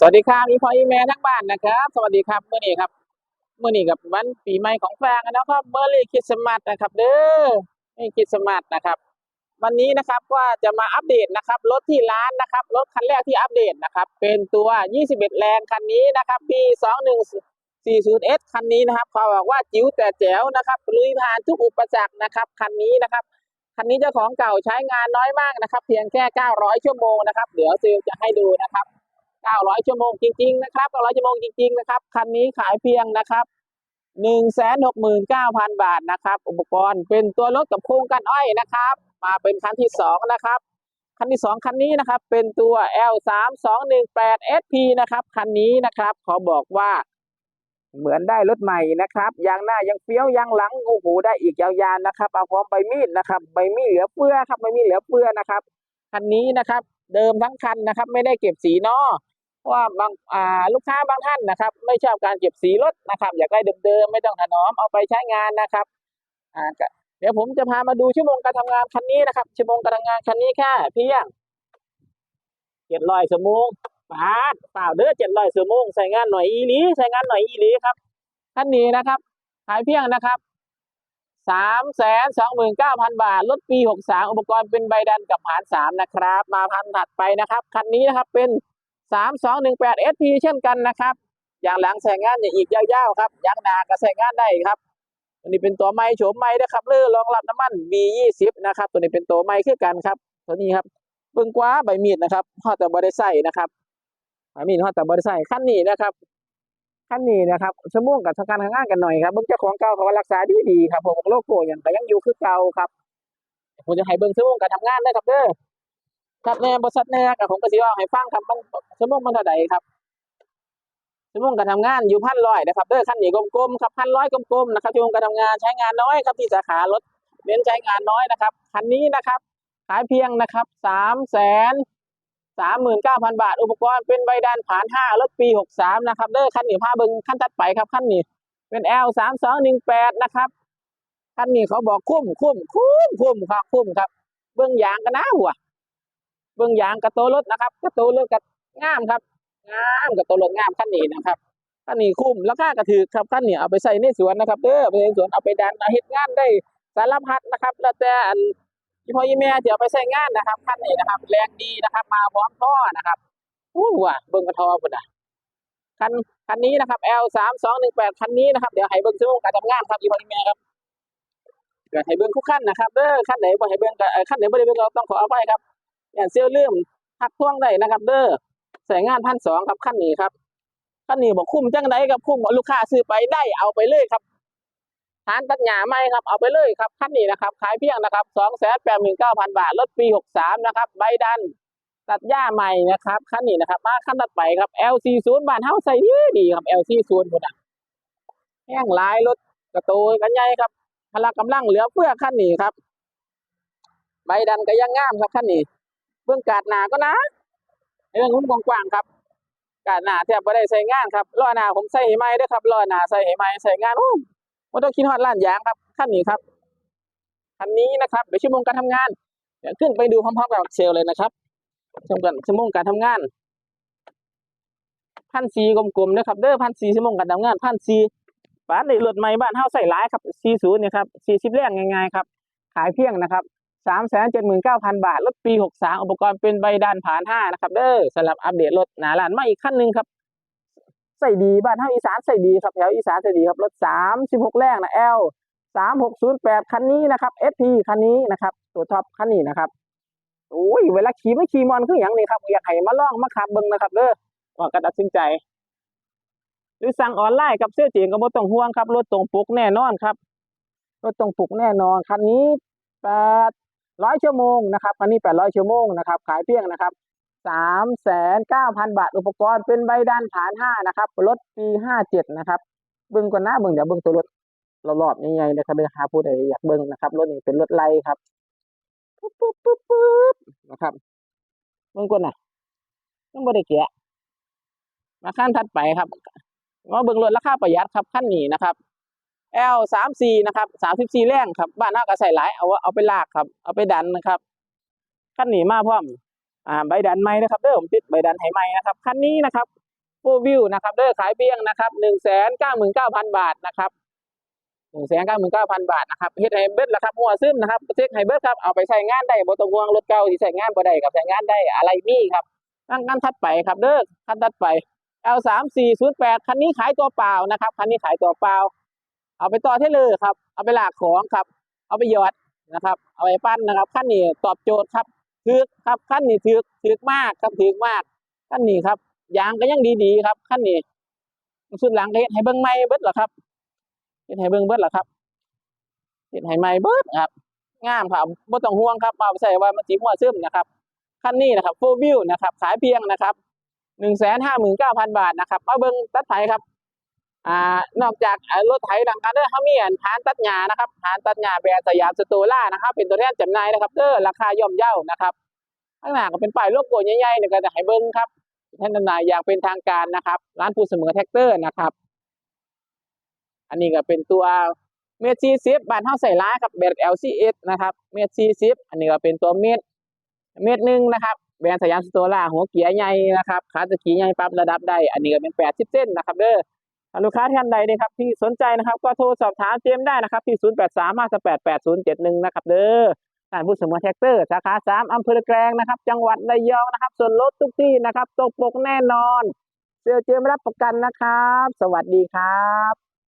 สวัสดีครับมีพ่ออีแม่ทั้งบ้านนะครับ สวัสดีครับเมื่อนี้ครับเมื่อนี้กับวันปีใหม่ของแฟนนะครับเมอร์รี่คริสต์มาสนะครับ เด้อนี่คริสต์มาสนะครับ วันนี้นะครับว่าจะมาอัปเดตนะครับรถที่ร้านนะครับรถคันแรกที่อัปเดตนะครับ เป็นตัว 21 แรงคันนี้นะครับปี 2140S คันนี้นะครับเขาบอกว่าจิ๋วแต่แจ๋วนะครับลุยผ่านทุกอุปสรรคนะครับคันนี้นะครับคันนี้เจ้าของเก่าใช้งานน้อยมากนะครับ เพียงแค่ 900 ชั่วโมงนะครับเดี๋ยวซิลจะให้ดูนะครับ 900 ชั่วโมงจริงๆนะครับ900 ชั่วโมงจริงๆนะครับคันนี้ขายเพียงนะครับ 169,000 บาทนะครับ อุปกรณ์เป็นตัวรถกับโครงกันอ้อยนะครับ มาเป็นคันที่สองนะครับคันที่สองคันนี้นะครับเป็นตัว L3218SP นะครับคันนี้นะครับขอบอกว่าเหมือนได้รถใหม่นะครับยางหน้ายังเฟี้ยวยางหลังโอ้โหได้อีกยาวๆนะครับเอาพร้อมใบมีดนะครับใบมีดเหลือเฟือครับใบมีดเหลือเฟือนะครับคันนี้นะครับ เดิมทั้งคันนะครับ ไม่ได้เก็บสีนอ เพราะว่าบางอ่าลูกค้าบางท่านนะครับ ไม่ชอบการเก็บสีรถนะครับ อยากได้เดิมๆไม่ต้องถนอมเอาไปใช้งานนะครับอ่าเดี๋ยวผมจะพามาดูชั่วโมงการทำงานคันนี้นะครับ ชั่วโมงการทำงานคันนี้แค่เพียงเจ็ดร้อยชั่วโมงปาดเปล่าเด้อเจ็ดร้อยชั่วโมงใส่งานหน่อยอีลีใส่งานหน่อยอีลีครับคันนี้นะครับขายเพียงนะครับสามแสนสองหมื่นเก้าพันบาทรถปีหกสามอุปกรณ์เป็นใบดันกับหารสามนะครับ มาพันถัดไปนะครับ คันนี้นะครับเป็น สามสองหนึ่งแปดเอสพีเช่นกันนะครับ อย่างหลังใส่งานอย่างอีกยาวๆครับยางหนาก็ใส่งานได้ครับตัวนี้เป็นตัวไม้โฉมไม้นะครับเลื่อรองรับน้ำมัน B20 นะครับ ตัวนี้เป็นตัวไม้คือกันครับ ตัวนี้ครับเบิ่งกว่าใบมีดนะครับฮอดแต่บ่ได้ใส่นะครับใบมีดฮอดแต่บ่ได้ใส่ขั้นนี้นะครับขั้นนี้นะครับชั่วโมงกับทำการทำงานกันหน่อยครับเบิ่งเจ้าของเก่าเขาวารักษาดีดีครับผมโลโก้ยังก็ยังอยู่คือเก่าครับผมจะให้เบิ่งชั่วโมงการทำงานนะครับเด้อ ครับแน่บริษัทแน่กับผมก็สิว่าให้ฟังครับมันชั่วโมงมันเท่าใดครับชั่วโมงการทำงานอยู่พันร้อยนะครับเด้อขั้นนี้กลมๆครับพันร้อยกลมๆนะครับชั่วโมงการทำงานใช้งานน้อยครับที่สาขารถเน้นใช้งานน้อยนะครับคันนี้นะครับขายเพียงนะครับสามแสนสามหมื่นเก้าพันบาท อุปกรณ์เป็นใบดันผ่านห้ารถปีหกสามนะครับเด้อคันนี้ผ้าเบิงขั้นตัดไปครับขั้นนี้เป็น L สามสองหนึ่งแปดนะครับคันนี้เขาบอกคุ้มคุ้มคุ้มคุ้มครับคุ้มครับ เบื้องยางกันนะหัว เบื้องยางกระโตรถนะครับกระโตรถกับงามครับงามกับตัวรถงามขั้นนี้นะครับขั้นนี้คุ้มราคากระถือครับขั้นนี้เอาไปใส่ในสวนนะครับเด้อไปในสวนเอาไปดันเอาเฮ็ดงานได้สารพัดนะครับ แล้วแต่ที่พ่อยี่แม่ที่เอาไปใส่งานนะครับขั้นนี้นะครับ แรงดีนะครับ มาพร้อมท่อนะครับอู้ว่ะเบิ่งกระทอพุ่นน่ะคันคันนี้นะครับ L สามสองหนึ่งแปดคันนี้นะครับเดี๋ยวให้เบิ่งชั่งการทำงานครับยี่พ่อยี่แม่ครับเดี๋ยวให้เบิ่งทุกขั้นนะครับเด้อขั้นไหนบ่ให้เบิ่งก็เอ่อขั้นไหนบ่ได้เบิ่งก็ต้องขออภัยครับ อย่างเซี่ยวลืมทักท้วงได้นะครับ เด้อใส่งานพันสองครับขั้นนี้ครับขั้นนี้บอกคุ้มจังไดครับคุ้มบอกลูกค้าซื้อไปได้เอาไปเลยครับทานตัดหญ้าไม่ครับเอาไปเลยครับขั้นนี้นะครับ ขายเพียงนะครับสองแสนแปดหมื่นเก้าพันบาทรถปีหกสามนะครับใบดันตัดหญ้าใหม่นะครับขั้นนี้นะครับ มาขั้นตัดไปครับ L40 บานเฮาใส่ดีดีครับ L40 พุ่นน่ะแห้งลายรถกระโตยกันใหญ่ครับพละกำลังเหลือเฟือขั้นนี้ครับ ใบดันก็ยังงามครับขั้นนี้ เบื้องกาดหนาก็นะเรื่องผมกว้างๆครับ กาดหนาแทบไม่ได้ใส่งานครับล้อหนาผมใส่ให้ไม้ด้วยครับล้อหนาใส่ให้ไม้ใส่งานโอ้ไม่ต้องคิดฮอดล้านยางครับขั้นนี้ครับคันนี้นะครับเดี๋ยวชั่วโมงการทำงานเดี๋ยวขึ้นไปดูพร้อมๆกับเซลลเลยนะครับชมกันชั่วโมงการทำงานพันสีกลมๆนะครับเด้อพันสีชั่วโมงการทำงานพันสีบ้านในรถใหม่บ้านเฮาใส่หลายครับสี่ศูนย์เนี่ยครับสี่สิบแรงง่ายๆครับ ขายเพียงนะครับ สามแสนเจ็ดหมื่นเก้าพันบาท รถปีหกสามอุปกรณ์เป็นใบดานผ่านห้านะครับ เด้อสำหรับอัปเดตรถหนาลานมาอีกขั้นหนึ่งครับ ใส่ดีบ้านเท่าอีสานใส่ดีครับแถวอีสานใส่ดีครับ รถสามสิบหกแรงนะ L สามหกศูนย์แปดคันนี้นะครับ SP คันนี้นะครับ ตัวท็อปคันนี้นะครับโอ้ยเวลาขี่ไม่ขี่มอนคืออย่างนี้ครับอยากให้มาลองมาขับเบิ้งนะครับเด้อว่ากระตัดสินใจหรือสั่งออนไลน์กับเสื้อจีนก็บ่ต้องห่วงครับรถตรงปกแน่นอนครับรถตรงปกแน่นอนคันนี้แปด ร้อยชั่วโมงนะครับอันนี้แปดร้อยชั่วโมงนะครับขายเพียงนะครับสามแสนเก้าพันบาทอุปกรณ์เป็นใบดันฐานห้านะครับรถปีห้าเจ็ดนะครับเบิ้งก่อนนะเบิ้งเดี๋ยวเบิ้งตัวรถรอบๆใหญ่ๆนะครับเดี๋ยวหาผู้ใดอยากเบิ้งนะครับรถนี้เป็นรถไล่ครับปุ๊บปุ๊บปุ๊บปุ๊บนะครับเบิ้งก่อนนะต้องบริเกียมาขั้นถัดไปครับมาเบิ้งรถราคาประหยัดครับขั้นนี้นะครับ L สามสี่นะครับสามสิบสี่แรงครับบ้านน่าก็ใส่หลายเอาเอาไปลากครับ เอาไปดันนะครับขั้นนี้มาพร้อมอ่าใบดันไม้นะครับเด้อผมติดใบดันให้ไม้นะครับคันนี้นะครับโฟวิวนะครับเด้อขายเพียงนะครับหนึ่งแสนเก้าหมื่นเก้าพันบาทนะครับหนึ่งแสนเก้าหมื่นเก้าพันบาทนะครับเฮ็ดให้เบิดละครับหัวซึมนะครับเช็คให้เบิดครับเอาไปใช้งานได้บ่ต้องห่วงรถเก่าที่ใช้งานบ่ได้กับใช้งานได้อะไรมีครับงั้นงั้นถัดไปครับเด้อคันถัดไป L สามสี่ศูนย์แปดคันนี้ขายตัวเปล่านะครับคันนี้ขายตัวเปล่า เอาไปต่อเทเลอร์ครับ เอาไปหลากของครับ เอาไปหยอดนะครับ เอาไปปั้นนะครับขั้นนี้ตอบโจทย์ครับถือครับขั้นนี้ถือถือมากครับถือมากขั้นนี้ครับยางก็ยังดีๆครับขั้นนี้สุดหลังเฮ็ดให้เบิ่งใหม่เบิดหรอครับเฮ็ดให้เบิ่งเบิดหรอครับเฮ็ดให้ใหม่เบิดครับงามครับบ่ต้องห่วงครับเอาไปใส่ว่ามันสิหัวซึมนะครับขั้นนี้นะครับโฟวิวนะครับขายเพียงนะครับหนึ่งแสนห้าหมื่นเก้าพันบาทนะครับมาเบิ่งตัดไถครับ อ่านอกจากรถไถหลังกันเด้อเขามีอันฐานตัดหญ้านะครับฐานตัดหญ้าแบรนด์สยามสโตล่านะครับ เป็นตัวแทนจำหน่ายนะครับเด้อราคาย่อมเยานะครับข้างหน้าก็เป็นป้ายโลโก้ใหญ่ๆเนี่ยก็จะให้เบิ้งครับท่านจำหน่ายอย่างเป็นทางการนะครับ ร้านผู้เสมอแท็กเตอร์นะครับ อันนี้ก็เป็นตัวเมทซีซิฟบานเท่าใส่ร้ายครับแบรนด์ LCS นะครับเมทซีซิฟอันนี้ก็เป็นตัวเมทเมทหนึ่งนะครับแบรนด์สยามสโตล่าหัวเกียร์ใหญ่นะครับขาตะกี้ใหญ่ปรับระดับได้ อันนี้ก็เป็น80เส้นนะครับเด้อ ลูกค้าท่านใดนะครับที่สนใจนะครับ ก็โทรสอบถามเจมได้นะครับที่ 0 8 3 5 8 8 0 7 1 นะครับเด้อท่านผู้สมัครแท็กเตอร์สาขา3อำเภอแกลงนะครับ จังหวัดระยองนะครับ ส่วนลดทุกที่นะครับตกปกแน่นอนเจอเจมรับประกันนะครับ สวัสดีครับ